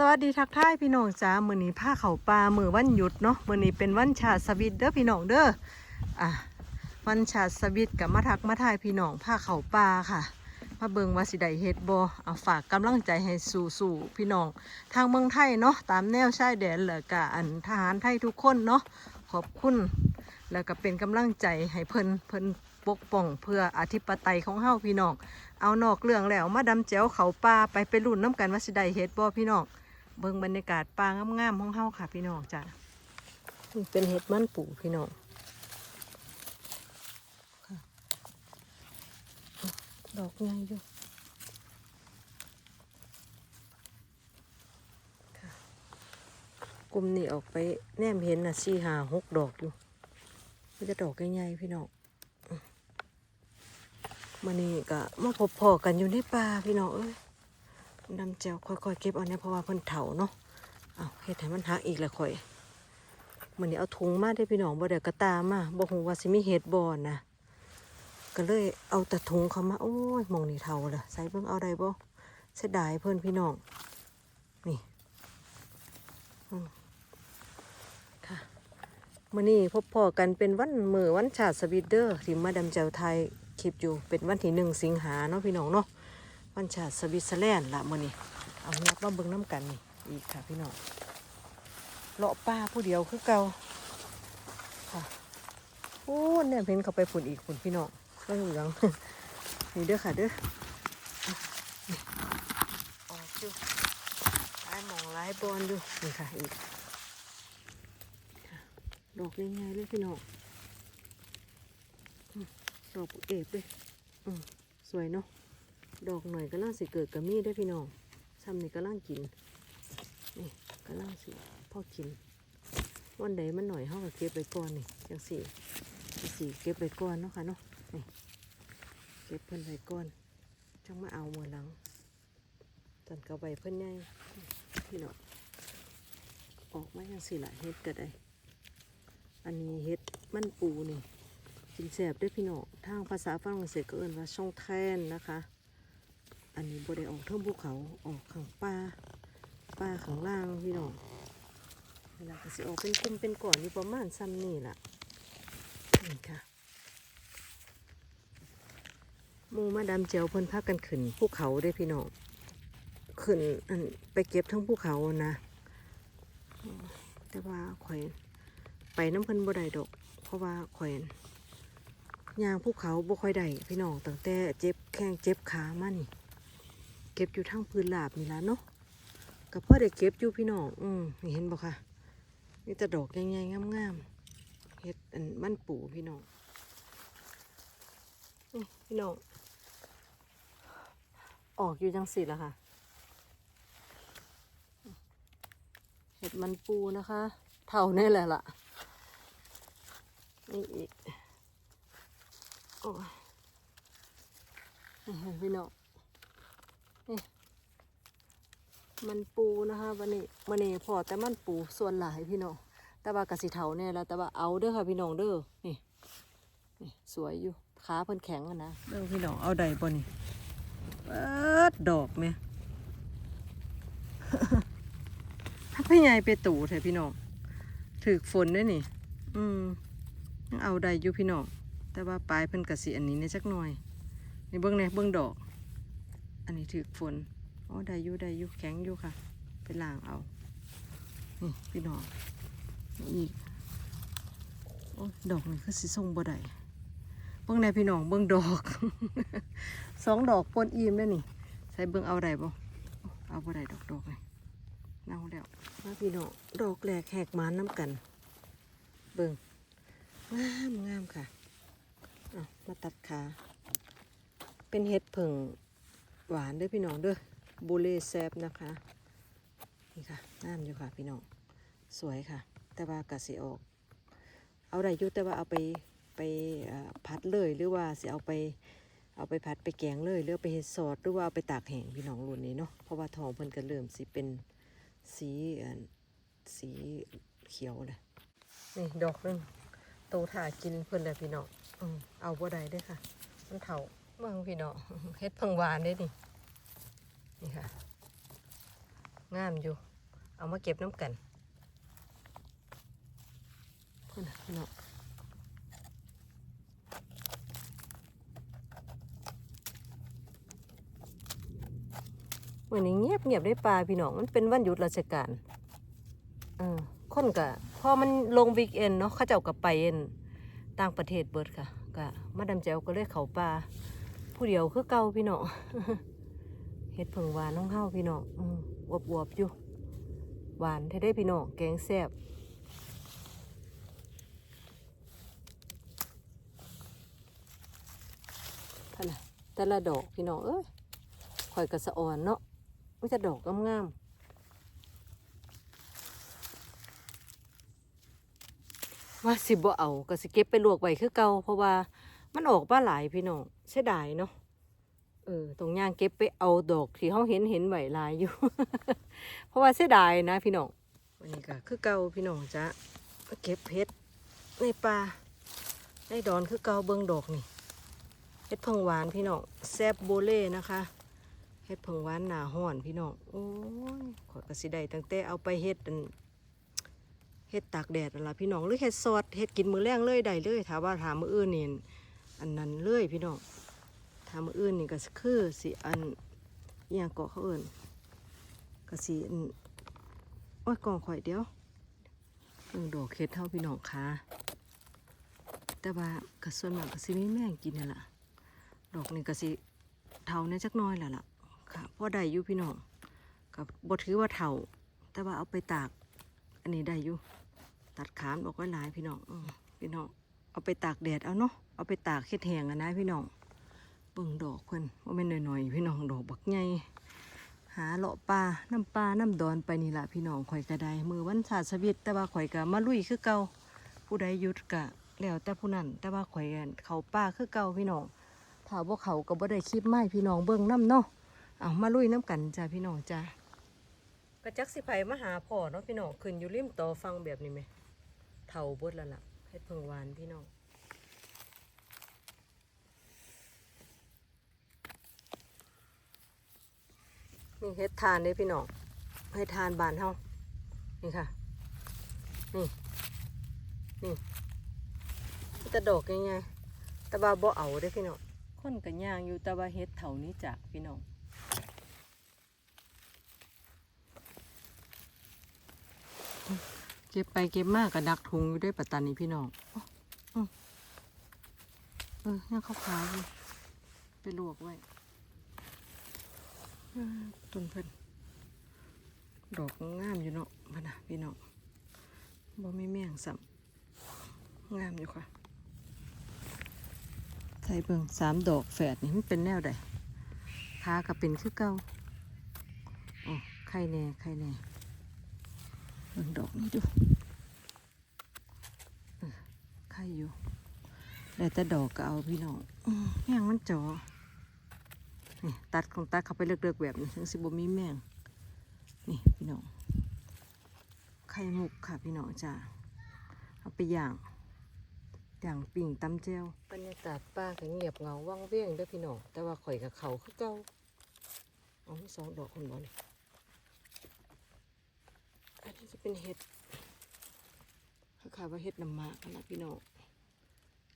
สวัสดีทักทายพี่น้องจ้ามื้อนี้ผ้าเขาปลามือวันหยุดเนาะมื้อนี้เป็นวันชาสวิตเด้อพี่น้องเด้ออะวันชาสวิตกับมาทักมาทายพี่น้องผ้าเขาปลาค่ะมาเบิงว่าสิไดเฮ็ดบ่เอาฝากกำลังใจให้สู่ๆพี่น้อง ทางเมืองไทยเนาะตามแนวชายแดนแล้วก็อันทหารไทยทุกคนเนาะขอบคุณ แล้วก็เป็นกำลังใจให้เพิ่นเพิ่นปกป้องเพื่ออธิปไตยของเฮาพี่น้อง เอานอกเรื่องแล้วมาดำแจ๋วเขาป่าไปไปรุ่นน้ำกันว่าสิไดเฮ็ดบ่พี่น้อง เบิ่งบรรยากาศป่างามๆของเฮาค่ะพี่น้องจ้ะนี่เป็นเห็ดมันปูพี่น้องค่ะดอกใหญ่อยู่ค่ะกลุ่มนี้ออกไปแนมเห็นน่ะสี่หาหกดอกอยู่มันจะดอกใหญ่ๆพี่น้องมันนี่ก็มาพบพอกันอยู่ในป่าพี่น้องเอ้ย ดำแจวค่อยๆเก็บเอาเนี่ยเพราะว่าเพิ่นเถาเนาะเอาเฮ็ดให้มันหักอีกล้วค่อยมื้อนี้เอาถุงมาได้พี่น้องบ่ได้กระตามาบ่ฮู้ว่าสิมีเฮ็ดบ่นะก็เลยเอาแต่ถุงเข้ามาโอ้ยมองนี่เถาละใส่เบิ่งเอาได้บ่เสียดายเพิ่นพี่น้องนี่ค่ะมื้อนี้พบพอกันเป็นวันมื้อวันชาติสวิตเดอร์ที่มาดำแจวไทยคลิปอยู่เป็นวันที่หนึ่งสิงหาเนาะพี่น้องเนาะ วันชาสวิตเซอร์แลนด์ละมื่อนี้เอานับมาเบิ่งน้ำกันนี่อีกค่ะพี่น้องเลาะป้าผู้เดียวคือเก่าค่ะโอ้เนี่ยเห็นเขาไปฝุ่นอีกฝุ่นพี่น้องก็อยู่ยังนี่เด้อค่ะเด้อออกอยู่ลายหมองลายบอลอยู่นี่ค่ะอีกดอกง่ายๆเลยพี่น้องดอกเอกเลยอืมสวยเนาะ ดอกหน่อยก็ล่างสิเกิดกับมีได้พี่น้องซ้ำนี่ก็ล่างกิน นี่ก็ล่างสิพ่อกิน วันใดมันหน่อยเขาก็เก็บไปก่อนนี่จังสี่จังสี่เก็บไปก่อนเนาะค่ะเนาะ นี่ เก็บเพิ่นไปก่อน จังมาเอามือหลังตอนเกาใบเพิ่นใหญ่พี่น้อง ออกมาจังสี่ละเฮ็ดก็ได้ อันนี้เฮ็ดมันปูนี่กินแสบด้วยพี่น้อง ทางภาษาฝรั่งเศสก็เอิ้นว่าช่องแทนนะคะ อันนี้บได้ออกเทิงภูเขาออกข้างป่าป่าข้างล่างพี่น้องเวลาก็สิออกเป็นกลุ่มเป็นก่อนอยู่ประมาณซ้ำนี่ล่ะนี่ค่ะมูมาดามเจียวเพิ่นพากันขึ้นภูเขาได้พี่น้องขึ้นอันไปเก็บทั้งภูเขานะ แต่ว่าข่อยไปน้ำเพิ่นบ่ได้ดอก เพราะว่าข่อยยางภูเขาบ่ค่อยได้พี่น้องตั้งแต่เจ็บแข้งเจ็บขามานี่ ก็บอยู่ทั้งพื้นลาบนี่ละเนาะกับพ่อได้เก็บอยู่พี่น้องอืมเห็นบ่คะนี่แต่ดอกใหญ่ๆงามๆเฮ็ดอันมันปูพี่น้องนี่พี่น้องออกอยู่จังสิละค่ะเห็ดมันปูนะคะเท่านี่แหละล่ะนี่อีกโอ้ยพี่น้อง นี่มันปูนะคะวันนี้วันนี้พอแต่มันปูส่วนหลายพี่น้องแต่ว่ากระสิเถาเนี่ยแล้วแต่ว่าเอาเด้อค่ะพี่น้องเด้อนี่นี่สวยอยู่ขาเพิ่นแข็งอะนะเด้อพี่น้องเอาใดบ่นี่เปิดดอกไหมถ้าพี่ใหญ่ไปตู่เถอะพี่น้องถือฝนด้วยนี่ อืมเอาใดอยู่พี่น้องแต่ว่าปลายเพิ่นกระสิอันนี้เนี่ยจักหน่อยนี่เบิ้องเนี่ยเบิ้องดอก อันนี้ถือฝนอ๋อได้อยู่ได้อยู่แข็งอยู่ค่ะ ไปล้างเอา นี่พี่น้องนี่อีกโอ้ดอกนี่คือสิส่งบ่ได้เบิ้องในพี่น้องเบิ้องดอกสองดอกปนอิ่มแล้วนี่ ใส่เบิ้องเอาได้บ่เอาบ่ได้ดอกดอกเลยเน่าแล้วมาพี่น้องดอกแหลกแหกมานน้ำกัน เบิ้องงามงามค่ะอะมาตัดขา เป็นเห็ดผึ่ง หวานด้วยพี่น้องด้อบูเล่แซบนะคะ นี่ค่ะน้ำอยู่ค่ะพี่น้อง สวยค่ะ แต่ว่ากะสิออก เอาได้ยุแต่ว่าเอาไปไปพัดเลยหรือว่าสิเอาไปเอาไปพัดไปแกงเลยหรือไปเฮ็ดซอสหรือว่าเอาไปตากแห้งพี่น้องรุ่นนี้เนาะเพราะว่าทองเพิ่นก็เริ่มสิเป็นสีสีเขียวเลยนี่ดอกนึงโตถ่ากินเพิ่นเลยพี่น้องอเอาบ่ได้ด้อค่ะ มันเถา เมืองพี่น้องเฮ็ดพิ่งวานเด้นี่นี่ค่ะงามอยู่ เอามาเก็บน้ำกันพี่น้องวันนี้เงียบเงียบได้ปลาพี่น้องมันเป็นวันหยุดราชการเออคนกะพอมันลงวีคเอนเนาะเขาเจ้ากับไปเอ็นต่างประเทศเบิดค่ะกะมาดามแจวก็เลยเขาปลา ผู้เดียวคือเก่าพี่น้องเฮ็ดเผิงหวานน้องเฮาพี่น้องอืมอวบอวบๆอยู่ หวานแท้ได้พี่น้องแกงแซ่บท่าน่ะแต่ละดอกพี่น้องเอ้ยข่อยกระสะอ่อนเนาะมันจะดอกงามๆว่าสิบ่เอาก็สิเก็บไปลวกไว้คือเก่าเพราะว่า มันออกมาหลายพี่น้องเสียดายเนาะเออตรงย่างเก็บไปเอาดอกที่เขาเห็นเห็นไหวลายอยู่ เพราะว่าเสียดายนะพี่น้องวันนี้ก็คือเก่าพี่น้องจ้ะเก็บเพชรในป่าในดอนคือเก่าเบิงดอกนี่เฮ็ดเพิงหวานพี่น้องแซบโบเล่นะคะเฮ็ดเพิงหวานหนาห้อนพี่น้องโอ้ยขอยก็สิได้ตั้งแต่เอาไปเฮ็ดเฮ็ดตากแดดนั่นล่ะพี่น้องหรือเฮ็ดซอสเฮ็ดกินมือแรงเลยได้เลยถ้าว่าถามมืออื่นนี่ อันนั้นเลยพี่น้องถามมื้ออื่นนี่ก็คือสิอันอหยังเกาะเขาอิ้นกะสีอันโอ้ยกองข่อยเดียวเบิ่งดอกเฮ็ดเท่าพี่น้องค่ะแต่ว่ากระส่วนมากกะสิมีแม่งกินนั่นล่ะดอกนี่กะสิเท่าในจักน้อยแล้วล่ะค่ะพ่อได้อยู่พี่น้องกับบ่ถือว่าเท่า แต่ว่าเอาไปตาก อันนี้ได้อยู่ตัดขามออกไว้หลายพี่น้องอพี่น้อง เอาไปตากแดดเอาเนาะเอาไปตากเฮ็ดแห้งอะนะพี่น้องเบิ่งดอกเพิ่นว่าแม่นหน้อยๆพี่น้องดอกบักใหญ่หาเลาะปลาน้ำปลาน้ำดอนไปนี่ละพี่น้องข่อยก็ไดมือวันศาสวิตแต่ว่าข่อยก็มาลุยคือเก่าผู้ใดยุดกะแล้วแต่ผู้นั้นแต่ว่าข่อยอั่นเขาป้าคือเก่าพี่น้องถ้าบ่เขาก็บ่ได้คลิปไม้พี่น้องเบิ่งน้ำเนาะเอามาลุยน้ำกันจ้าพี่น้องจ้ากระจักสิไผมาหาพ่อเนาะพี่น้องขึ้นอยู่ริมต่อฟังแบบนี้ไหมเท่าบดแล้วล่ะ เฮ็ดเพิ่งหวานพี่น้องนี่เฮ็ดทานเด้พี่น้องให้ทานบานเฮานี่ค่ะ นี่ นี่มันจะดอกยังไงแต่ว่าบ่เอาเด้พี่น้องคนกันย่างอยู่แต่ว่าเฮ็ดเท่านี้จากพี่น้อง ก็บไปเก็บมากกับดักทุงอยู่ด้วยปัตตานีพี่น้องอ๊ะอืมเออยังขาวๆอยู่ไปลวกไว้ต้นเพิ่นดอกงามอยู่เนาะพะนะพี่น้องบ่ไมีแมงสัมงามอยู่ค่ะใส่เบิ่งสามดอกแฝดนี่มันเป็นแนวใดขาก็เป็นคือเก่าโอ้ไข่แน่ไข่แน่ เบิ่งดอกนี้ดูไข่อยู่แต่แต่ดอกก็เอาพี่น้องอื้อแมงมันจอนี่ตัดของตัดเข้าไปเลือกๆแบบนี้ถึงสิบ่มีแมงนี่พี่น้องไข่มุกค่ะพี่น้องจ้าเอาไปย่างอย่างปิ่งตำเจวบรรยากาศป่าก็เงียบเงาว่างเว้งด้อพี่น้องแต่ว่าข่อยกับเขาคือเก่าเอาสองดอกคนบ่นี่อันนี้จะ เป็นเห็ดเขาขายว่าเห็ดน้ำมากนะพี่น้อง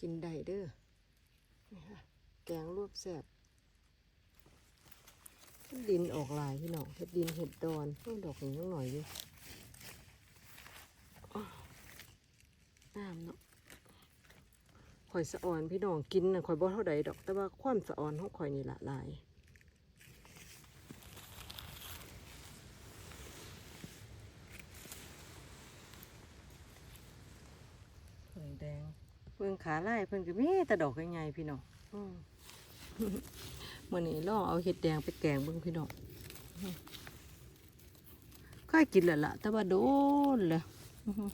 กินได้เด้อนี่ค่ะแกงรวบแซ่บเฮ็ดดินออกลายพี่น้องเห็ดดินเห็ดดอนโอ้ดอกนี้ยังหน่อยอยู่น้ำเนาะข่อยสะอ่อนพี่น้องกินนะข่อยบ่เท่าใดดอก แต่ว่าความสะอ่อนของข่อยนี่ละลายเพิ่ง แดงเพิ่งขาไล่เพิ่งก็มีแต่ดอกใหญ่ๆพี่น้องอืมมื่อนี้ลองเอาเห็ดแดงไปแกงเบิ่งพี่น้องอืมเคยกินแล้วล่ะ แต่ว่าโดนเลยอือฮึ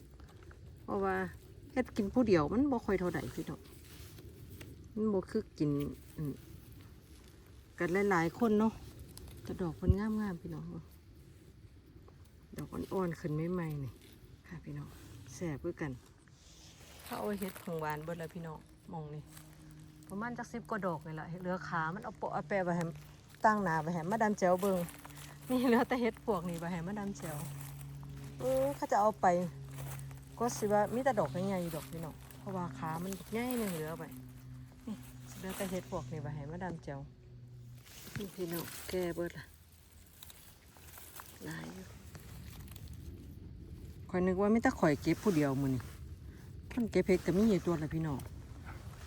เพราะว่าเฮ็ดกินผู้เดียวมันบ่ค่อยเท่าใดพี่น้องมันบ่คือกินอืมกันหลายๆคนเนาะแต่ดอกมันงามๆพี่น้องดอกอ่อนๆขึ้นใหม่ๆนี่ค่ะพี่น้องแซ่บคือกัน ถ้าเอาเฮ็ดของหวานเบิดแล้วพี่น้องมองนี่ประมาณจักสิบกว่าดอกนี่แหละเหลือขามันเอาโปะเอาแปะไปให้ตั้งหนาไปให้มาดามแจวเบิงนี่เหลือแต่เฮ็ดพวกนี่ไปให้มาดามเจียวเออเขาจะเอาไป ก็สิว่ามีแต่ดอกใหญ่ๆอยู่ดอกพี่น้องเพราะว่าขามันใหญ่หนึงเหลือไปนี่เหลือแต่เฮ็ดพวกนี่ไปให้มาดามเจียวนี่พี่น้องแก่เบิดละหลายอยู่ข่อยนึกว่ามีแต่ข่อยเก็บผู้เดียวมือนี้ คนเก็บเฮ็ดก็มีอยู่ตัวละพี่น้อง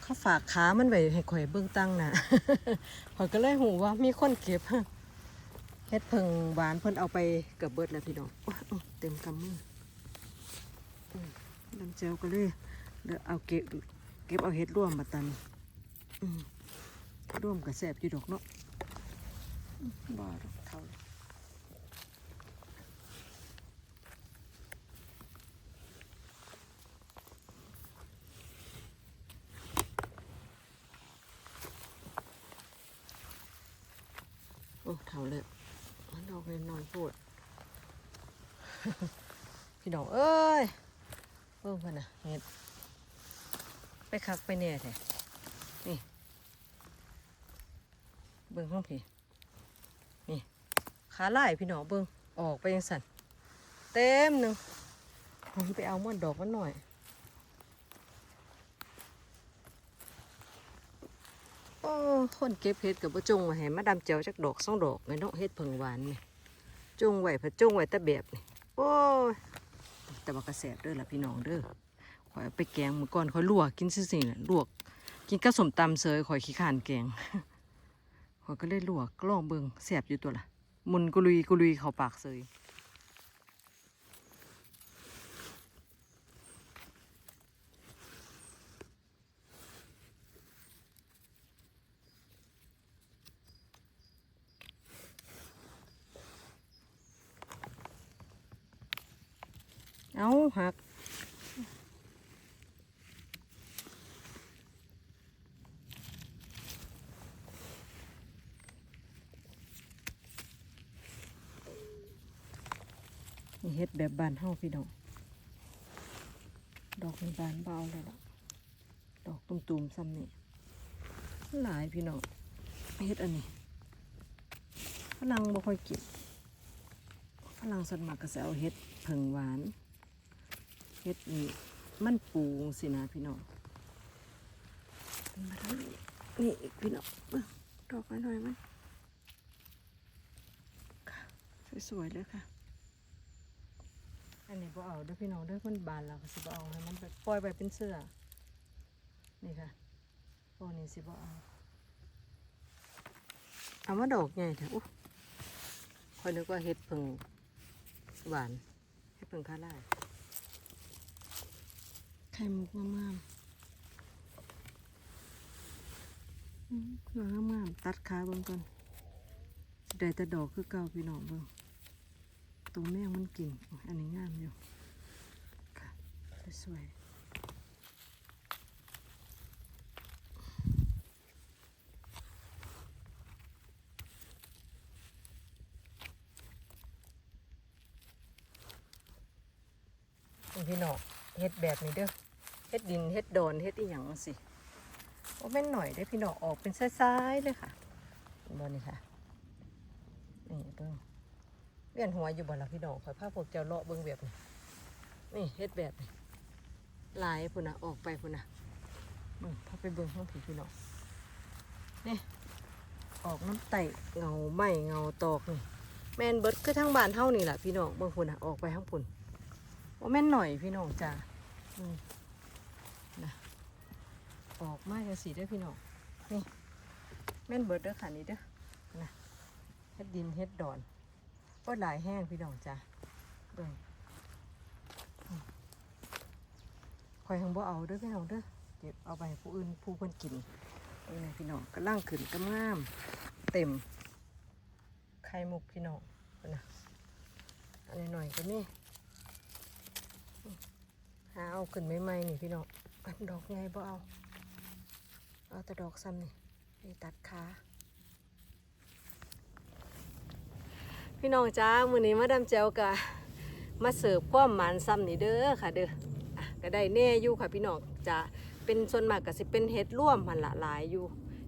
เขาฝากขามันไว้ให้ข่อยเบิ่งตั้งนะข่อยก็เลยหูว่ามีคนเก็บเฮ็ดเพิงหวานเพิ่นเอาไปกือบเบิดแล้วพี่น้องเต็มกำมือลำเจียวก็เลยเดี๋ยวเอาเก็บเก็บเอาเฮ็ดร่วมมาตันร่วมกับแสบอยู่ดอกเนาะอืมบ่ดอกเท่าเลยโอ้ เท่าเลยดอกเลยนอนพูดพี่น้องเอ้ยเบิ่งเพิ่นน่ะเฮ็ดไปคักไปแน่แท้นี่เบิ่งห้องพี่นี่ขาลายพี่น้องเบิ่งออกไปยังสั่นเต็มหนึ่งผมไปเอามันดอกมันหน่อย โอ้คนเก็บเห็ดกับบ่จงมาให้มาดามเจียวจักดอกสองดอกไงเนาะเฮ็ดเพิงหวานนี่จงไหว้พะจงไหวต่แบบนี่โอ้ยแต่ว่ากระแสบเด้อล่ะพี่น้องเด้อขอยไปแกงมื้อก่อนขอยลวกกินซื่อๆน่ะลวก กินกับสมตำเสยขอยขี้ขานแกงขอยก็เลยลวกลองเบิ่งแสบอยู่ตัวล่ะมุนกุลุยกุลุยเข้าปากเสย เอาหักเฮ็ดแบบบานเฮาพี่น้องดอกมีบานเบาเลยล่ะดอกตุ่มๆซ้ำนี่หลายพี่น้องเฮ็ดอันนี้ฝรั่งบ่ค่อยกินฝรั่งส่วนมากก็จะเอาเฮ็ดเผิงหวาน เฮ็ดนี่มันปูสินะพี่น้องมาทางนี้นี่อีกพี่น้องเบิ่งดอกน้อยๆมันค่ะสวยๆเลยค่ะ อันนี้บ่เอาเด้อพี่น้องเด้อมันบานแล้วก็สิบ่เอาให้มันไปปล่อยไปเป็นเสื้อนี่ค่ะพวกนี้สิบ่เอาเอามาดอกใหญ่เถอะอุ๊ยคอยนึกว่าเฮ็ดเพิ่งหวานเฮ็ดเพิ่งคาร่า ไข่มุกงามๆอืมเครื่องงามๆตัดขาเบิ่งก่อนได้แต่ดอกคือเก่าพี่น้องเบิ่งตัวแมงมันกิน อันนี้งามอยู่ ค่ะ สวยๆนี่พี่น้องเฮ็ดแบบนี้เด้อ ฮ็ดดินเฮ็ดดอนเฮ็ดอีหยังสิโอ้แม่นหน่อยได้พี่น้องออกเป็นซ้ายๆเลยค่ะเห็นบอนี่ค่ะนี่เบิ่งเวียนหัวอยู่บ่ล่ะพี่น้องข่อยพาพวกเจ้าเลาะเบิ่งแบบนี้นี่เฮ็ดแบบนี้ลายพุ่นน่ะออกไปพุ่นน่ะเบิ่งพาไปเบิ่งข้างผีพี่น้องนี่ออกน้ำไตเงาไหมเงาตอกนี่แม่นเบิดคือทั้งบ้านเฮานี่แหละพี่น้องเบิ่งพุ่นน่ะออกไปทั้งพุ่นว่าแม่นหน่อยพี่น้องจ้าอืม ออกมาจังสีเด้อพี่น้องนี่แม่นเบิดเด้อค่ะนี่เด้อนะเฮ็ดดินเฮ็ดดอนก็หลายแห้งพี่น้องจ้ะเบิ่งอืมคอยหังบ่เอาเด้อพี่น้องเด้อเก็บเอาไปผู้อื่นผู้คนกินเออพี่น้องก็ล่างขึ้นก็งาม เต็มไข่มุกพี่น้องนะอันนี้หน่อยก็นี่หาเอาขึ้นใหม่ๆนี่พี่น้องอันดอกไงบ่เอา เอาแต่ดอกซ้ำนี่นี่ตัดขาพี่น้องจ้ามื้อนี้มาดามแจวกะมาเสิร์ฟความหมานซ้ำนี่เด้อค่ะเด้ออะก็ได้แน่อยู่ค่ะพี่น้องจ้าเป็นส่วนมากก็สิเป็นเฮ็ดร่วมมันละหลายอยู่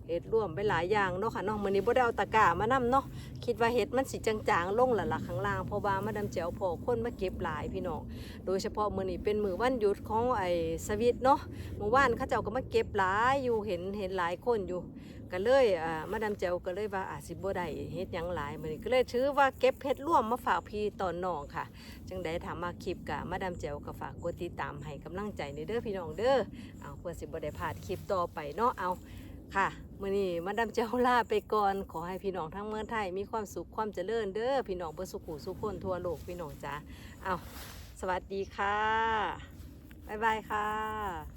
เห็ดร่วมไปหลายอย่างเนาะค่ะเนาะมื้อนี้บ่ได้เอาตะกร้ามานํเนาะคิดว่าเห็ดมันสิจางๆลงและล่ะข้างล่างเพราะว่ามาดามแจ๋วพอคนมาเก็บหลายพี่น้องโดยเฉพาะมื้อนี้เป็นมื้อวันหยุดของไอ้สวิตเนาะเมื่อวานเขาเจ้าก็มาเก็บหลายอยู่เห็นเห็นหลายคนอยู่ก็เลยอ่ามาดามแจวก็เลยว่าอาจสิบ่ได้เฮ็ดหยังหลายมื้อนี้ก็เลยถือว่าเก็บเฮ็ดร่วมมาฝากพี่ตอนน้องค่ะ จังได๋ถามมาคลิปกะมาดามแจวก็ฝากกดติดตามให้กำลังใจในเด้อพี่น้องเด้อเอาเพื่อสิบ่ได้พลาดคลิปต่อไปเนาะเอา ค่ะมื่อนี้มาดามเจ้าลาไปก่อนขอให้พี่น้องทั้งเมืองไทย มีความสุขความเจริญเด้อพี่น้องเบ่สุขุสุขคนทั่วโลกพี่น้องจ้าเอาสวัสดีค่ะ บ๊ายบายค่ะ